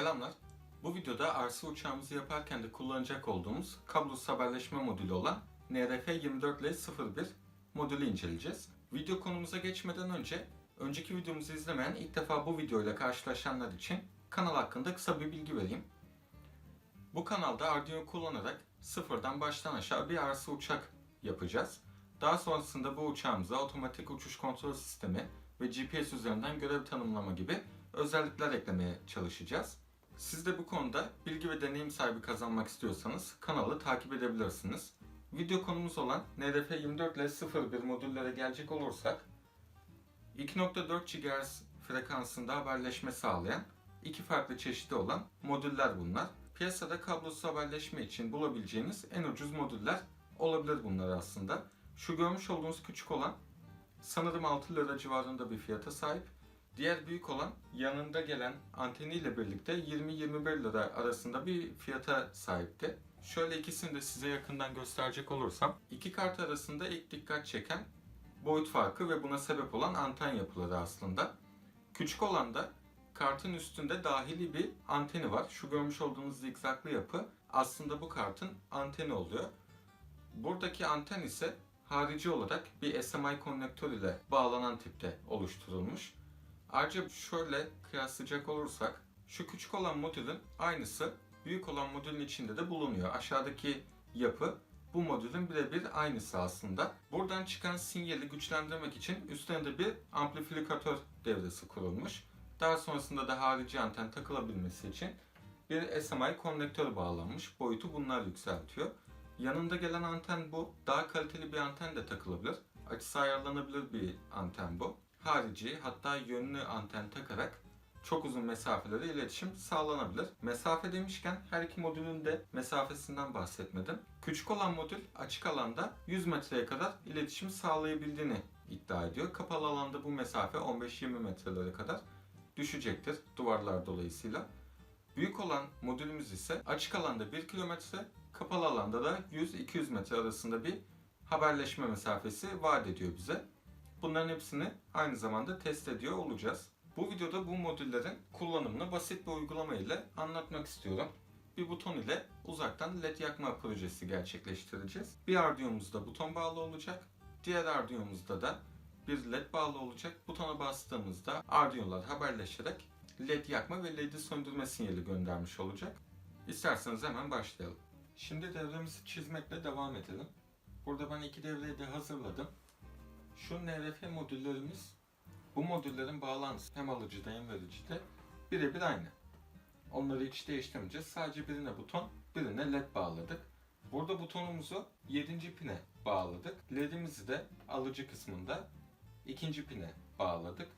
Selamlar. Bu videoda arsa uçağımızı yaparken de kullanacak olduğumuz kablosuz haberleşme modülü olan NRF24L01 modülü inceleyeceğiz. Video konumuza geçmeden önce, önceki videomuzu izlemeyen ilk defa bu videoyla karşılaşanlar için kanal hakkında kısa bir bilgi vereyim. Bu kanalda Arduino kullanarak sıfırdan baştan aşağı bir arsa uçak yapacağız. Daha sonrasında bu uçağımıza otomatik uçuş kontrol sistemi ve GPS üzerinden görev tanımlama gibi özellikler eklemeye çalışacağız. Siz de bu konuda bilgi ve deneyim sahibi kazanmak istiyorsanız kanalı takip edebilirsiniz. Video konumuz olan NRF24 ile 01 modüllere gelecek olursak 2.4 GHz frekansında haberleşme sağlayan iki farklı çeşidi olan modüller bunlar. Piyasada kablosuz haberleşme için bulabileceğiniz en ucuz modüller olabilir bunlar aslında. Şu görmüş olduğunuz küçük olan sanırım 6 lira civarında bir fiyata sahip. Diğer büyük olan yanında gelen anteniyle birlikte 20-21 lira arasında bir fiyata sahipti. Şöyle ikisini de size yakından gösterecek olursam iki kart arasında ilk dikkat çeken boyut farkı ve buna sebep olan anten yapıları aslında. Küçük olan da kartın üstünde dahili bir anteni var. Şu görmüş olduğunuz zikzaklı yapı aslında bu kartın anteni oluyor. Buradaki anten ise harici olarak bir SMI konnektör ile bağlanan tipte oluşturulmuş. Ayrıca şöyle kıyaslayacak olursak şu küçük olan modülün aynısı büyük olan modülün içinde de bulunuyor. Aşağıdaki yapı bu modülün birebir aynısı aslında. Buradan çıkan sinyali güçlendirmek için üstlerinde bir amplifikatör devresi kurulmuş. Daha sonrasında da harici anten takılabilmesi için bir SMI konnektör bağlanmış. Boyutu bunlar yükseltiyor. Yanında gelen anten bu. Daha kaliteli bir anten de takılabilir. Açısı ayarlanabilir bir anten bu. Harici hatta yönlü anten takarak çok uzun mesafelere iletişim sağlanabilir. Mesafe demişken her iki modülün de mesafesinden bahsetmedim. Küçük olan modül açık alanda 100 metreye kadar iletişim sağlayabildiğini iddia ediyor. Kapalı alanda bu mesafe 15-20 metrelere kadar düşecektir duvarlar dolayısıyla. Büyük olan modülümüz ise açık alanda 1 kilometre, kapalı alanda da 100-200 metre arasında bir haberleşme mesafesi vaat ediyor bize. Bunların hepsini aynı zamanda test ediyor olacağız. Bu videoda bu modüllerin kullanımını basit bir uygulama ile anlatmak istiyorum. Bir buton ile uzaktan led yakma projesi gerçekleştireceğiz. Bir Arduino'muzda buton bağlı olacak. Diğer Arduino'muzda da bir led bağlı olacak. Butona bastığımızda Arduino'lar haberleşerek led yakma ve led'i söndürme sinyali göndermiş olacak. İsterseniz hemen başlayalım. Şimdi devremizi çizmekle devam edelim. Burada ben iki devreyi de hazırladım. Şu NRF modüllerimiz bu modüllerin bağlantısı hem alıcıda hem vericide birebir aynı. Onları hiç değiştirmeyeceğiz. Sadece birine buton, birine led bağladık. Burada butonumuzu 7. pine bağladık. LED'imizi de alıcı kısmında ikinci pine bağladık.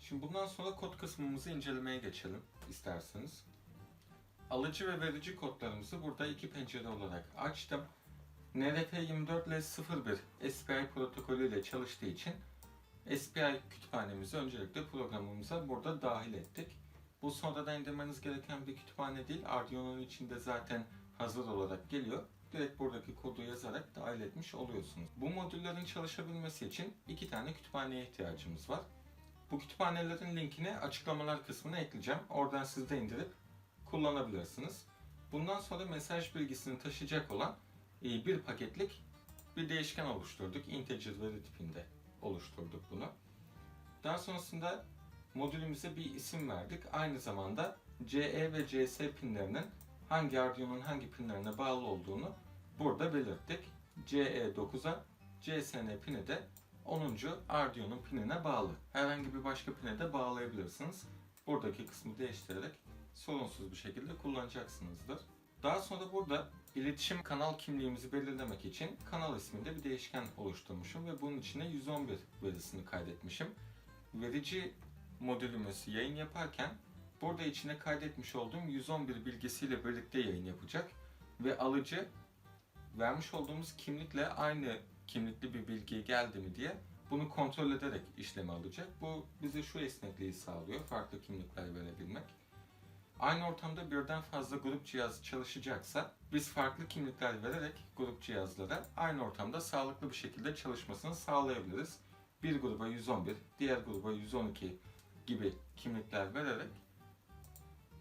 Şimdi bundan sonra kod kısmımızı incelemeye geçelim isterseniz. Alıcı ve verici kodlarımızı burada iki pencere olarak açtım. NRF24 ile 01 SPI protokolü ile çalıştığı için SPI kütüphanemizi öncelikle programımıza burada dahil ettik. Bu sonradan indirmeniz gereken bir kütüphane değil. Arduino'nun içinde zaten hazır olarak geliyor. Direkt buradaki kodu yazarak dahil etmiş oluyorsunuz. Bu modüllerin çalışabilmesi için iki tane kütüphaneye ihtiyacımız var. Bu kütüphanelerin linkini açıklamalar kısmına ekleyeceğim. Oradan siz de indirip kullanabilirsiniz. Bundan sonra mesaj bilgisini taşıyacak olan bir paketlik bir değişken oluşturduk. Integer veri tipinde oluşturduk bunu. Daha sonrasında modülümüze bir isim verdik. Aynı zamanda CE ve CS pinlerinin hangi Arduino'nun hangi pinlerine bağlı olduğunu burada belirttik. CE 9'a, CSN pini de 10. Arduino'nun pinine bağlı. Herhangi bir başka pine de bağlayabilirsiniz. Buradaki kısmı değiştirerek sorunsuz bir şekilde kullanacaksınızdır. Daha sonra burada iletişim kanal kimliğimizi belirlemek için kanal isminde bir değişken oluşturmuşum ve bunun içine 111 verisini kaydetmişim. Verici modülümüz yayın yaparken burada içine kaydetmiş olduğum 111 bilgisiyle birlikte yayın yapacak ve alıcı vermiş olduğumuz kimlikle aynı kimlikli bir bilgi geldi mi diye bunu kontrol ederek işlemi alacak. Bu bize şu esnekliği sağlıyor, farklı kimlikler verebilmek. Aynı ortamda birden fazla grup cihaz çalışacaksa biz farklı kimlikler vererek grup cihazlara aynı ortamda sağlıklı bir şekilde çalışmasını sağlayabiliriz. Bir gruba 111, diğer gruba 112 gibi kimlikler vererek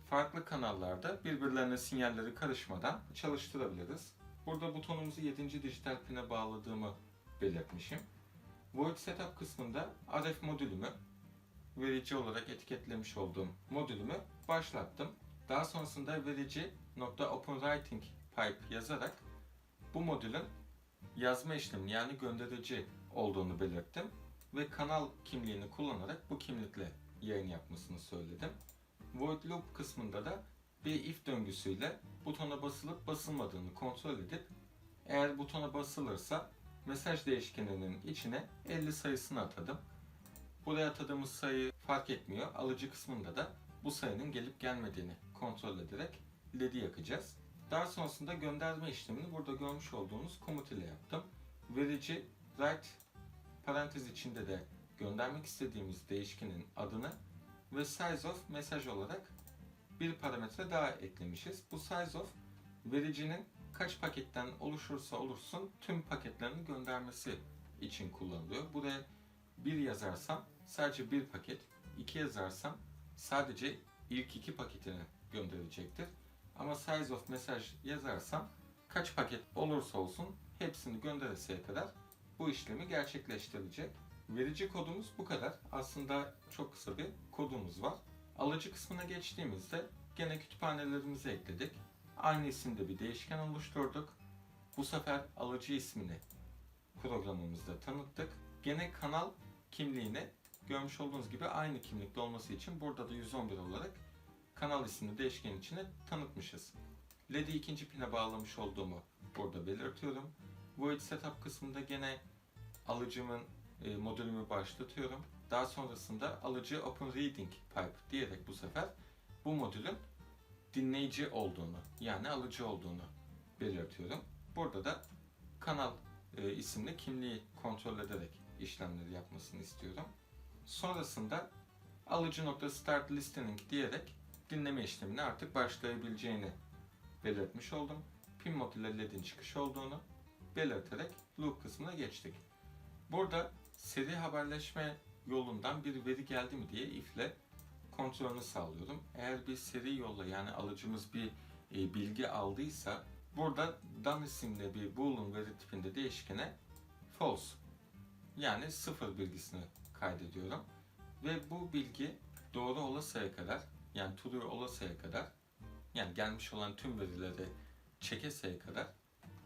farklı kanallarda birbirlerine sinyalleri karışmadan çalıştırabiliriz. Burada butonumuzu 7. dijital pine bağladığımı belirtmişim. Void Setup kısmında RF modülümü verici olarak etiketlemiş olduğum modülümü başlattım. Daha sonrasında verici .openWriting pipe yazarak bu modülün yazma işlemi yani gönderici olduğunu belirttim ve kanal kimliğini kullanarak bu kimlikle yayın yapmasını söyledim. Void loop kısmında da bir if döngüsüyle butona basılıp basılmadığını kontrol edip eğer butona basılırsa mesaj değişkeninin içine 50 sayısını atadım. Buraya atadığımız sayı fark etmiyor. Alıcı kısmında da bu sayının gelip gelmediğini kontrol ederek LED'i yakacağız. Daha sonrasında gönderme işlemini burada görmüş olduğunuz komut ile yaptım. Verici write parantez içinde de göndermek istediğimiz değişkenin adını ve size of mesaj olarak bir parametre daha eklemişiz. Bu size of vericinin kaç paketten oluşursa olursun tüm paketlerini göndermesi için kullanılıyor. Buraya bir yazarsam sadece bir paket, iki yazarsam sadece ilk iki paketini gönderecektir. Ama size of mesaj yazarsam kaç paket olursa olsun hepsini göndereseye kadar bu işlemi gerçekleştirecek. Verici kodumuz bu kadar. Aslında çok kısa bir kodumuz var. Alıcı kısmına geçtiğimizde gene kütüphanelerimizi ekledik. Aynı isimde bir değişken oluşturduk. Bu sefer alıcı ismini programımızda tanıttık. Gene kanal kimliğini görmüş olduğunuz gibi aynı kimlikte olması için burada da 111 olarak kanal ismini değişken içine tanıtmışız. LED'i ikinci pine bağlamış olduğumu burada belirtiyorum. Void Setup kısmında gene alıcımın e, modülümü başlatıyorum. Daha sonrasında alıcı Open Reading Pipe diyerek bu sefer bu modülün dinleyici olduğunu yani alıcı olduğunu belirtiyorum. Burada da kanal e, isimli kimliği kontrol ederek işlemleri yapmasını istiyorum. Sonrasında alıcı nokta start listening diyerek dinleme işlemine artık başlayabileceğini belirtmiş oldum. Pin mod LED'in çıkış olduğunu belirterek loop kısmına geçtik. Burada seri haberleşme yolundan bir veri geldi mi diye if ile kontrolünü sağlıyorum. Eğer bir seri yolla yani alıcımız bir e, bilgi aldıysa burada done isimli bir boolean veri tipinde değişkene false yani sıfır bilgisini kaydediyorum. Ve bu bilgi doğru olasıya kadar yani true olasıya kadar yani gelmiş olan tüm verileri çekeseye kadar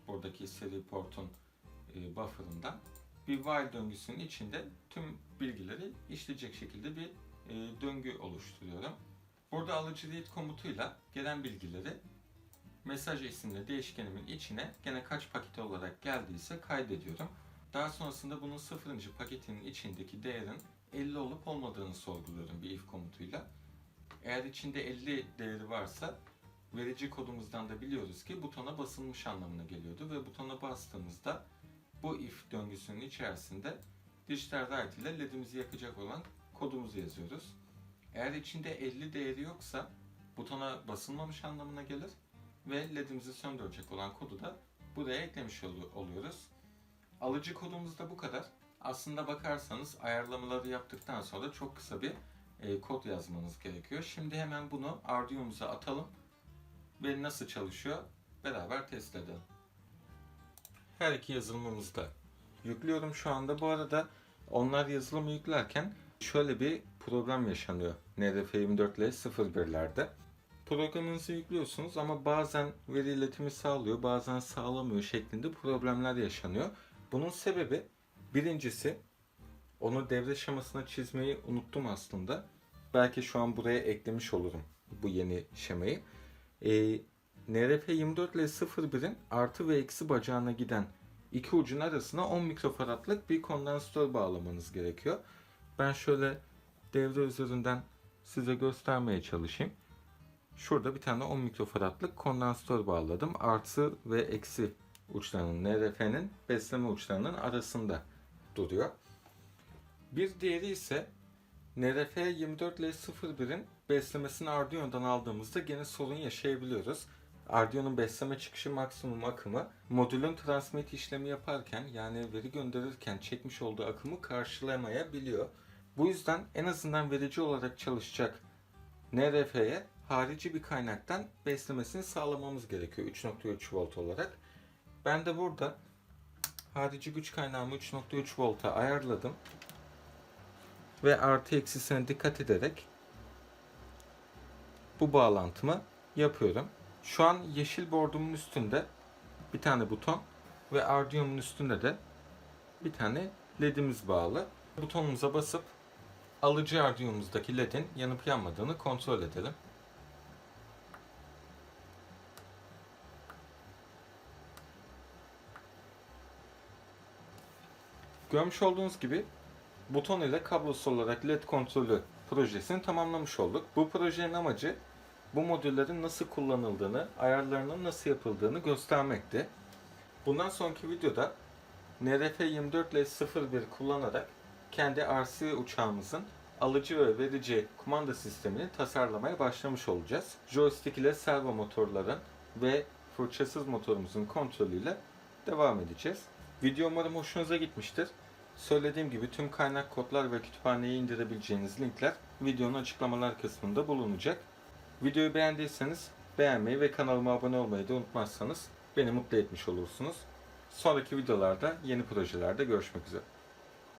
buradaki seri portun e, bir while döngüsünün içinde tüm bilgileri işleyecek şekilde bir e, döngü oluşturuyorum. Burada alıcı read komutuyla gelen bilgileri mesaj isimli değişkenimin içine gene kaç paket olarak geldiyse kaydediyorum. Daha sonrasında bunun sıfırıncı paketinin içindeki değerin 50 olup olmadığını sorguluyorum bir if komutuyla. Eğer içinde 50 değeri varsa verici kodumuzdan da biliyoruz ki butona basılmış anlamına geliyordu ve butona bastığımızda bu if döngüsünün içerisinde dijital write ile ledimizi yakacak olan kodumuzu yazıyoruz. Eğer içinde 50 değeri yoksa butona basılmamış anlamına gelir ve ledimizi söndürecek olan kodu da buraya eklemiş oluyoruz. Alıcı kodumuz da bu kadar. Aslında bakarsanız ayarlamaları yaptıktan sonra çok kısa bir e, kod yazmanız gerekiyor. Şimdi hemen bunu Arduino'muza atalım ve nasıl çalışıyor beraber test edelim. Her iki yazılımımızı da yüklüyorum şu anda. Bu arada onlar yazılımı yüklerken şöyle bir problem yaşanıyor. NRF24 ile 01'lerde. Programınızı yüklüyorsunuz ama bazen veri iletimi sağlıyor, bazen sağlamıyor şeklinde problemler yaşanıyor. Bunun sebebi birincisi onu devre şemasına çizmeyi unuttum aslında. Belki şu an buraya eklemiş olurum bu yeni şemayı. Ee, NRF24 ile 01'in artı ve eksi bacağına giden iki ucun arasına 10 mikrofaradlık bir kondansatör bağlamanız gerekiyor. Ben şöyle devre üzerinden size göstermeye çalışayım. Şurada bir tane 10 mikrofaradlık kondansatör bağladım. Artı ve eksi uçlarının NRF'nin besleme uçlarının arasında duruyor. Bir diğeri ise NRF 24 ile 01'in beslemesini Arduino'dan aldığımızda gene sorun yaşayabiliyoruz. Arduino'nun besleme çıkışı maksimum akımı modülün transmit işlemi yaparken yani veri gönderirken çekmiş olduğu akımı karşılamayabiliyor. Bu yüzden en azından verici olarak çalışacak NRF'ye harici bir kaynaktan beslemesini sağlamamız gerekiyor 3.3 volt olarak. Ben de burada harici güç kaynağımı 3.3 volta ayarladım. Ve artı eksisine dikkat ederek bu bağlantımı yapıyorum. Şu an yeşil bordumun üstünde bir tane buton ve Arduino'nun üstünde de bir tane ledimiz bağlı. Butonumuza basıp alıcı Arduino'muzdaki ledin yanıp yanmadığını kontrol edelim. Görmüş olduğunuz gibi buton ile kablosuz olarak led kontrolü projesini tamamlamış olduk. Bu projenin amacı bu modüllerin nasıl kullanıldığını, ayarlarının nasıl yapıldığını göstermekti. Bundan sonraki videoda NRF24L01 kullanarak kendi RC uçağımızın alıcı ve verici kumanda sistemini tasarlamaya başlamış olacağız. Joystick ile servo motorların ve fırçasız motorumuzun kontrolüyle devam edeceğiz. Video umarım hoşunuza gitmiştir. Söylediğim gibi tüm kaynak kodlar ve kütüphaneye indirebileceğiniz linkler videonun açıklamalar kısmında bulunacak. Videoyu beğendiyseniz beğenmeyi ve kanalıma abone olmayı da unutmazsanız beni mutlu etmiş olursunuz. Sonraki videolarda yeni projelerde görüşmek üzere.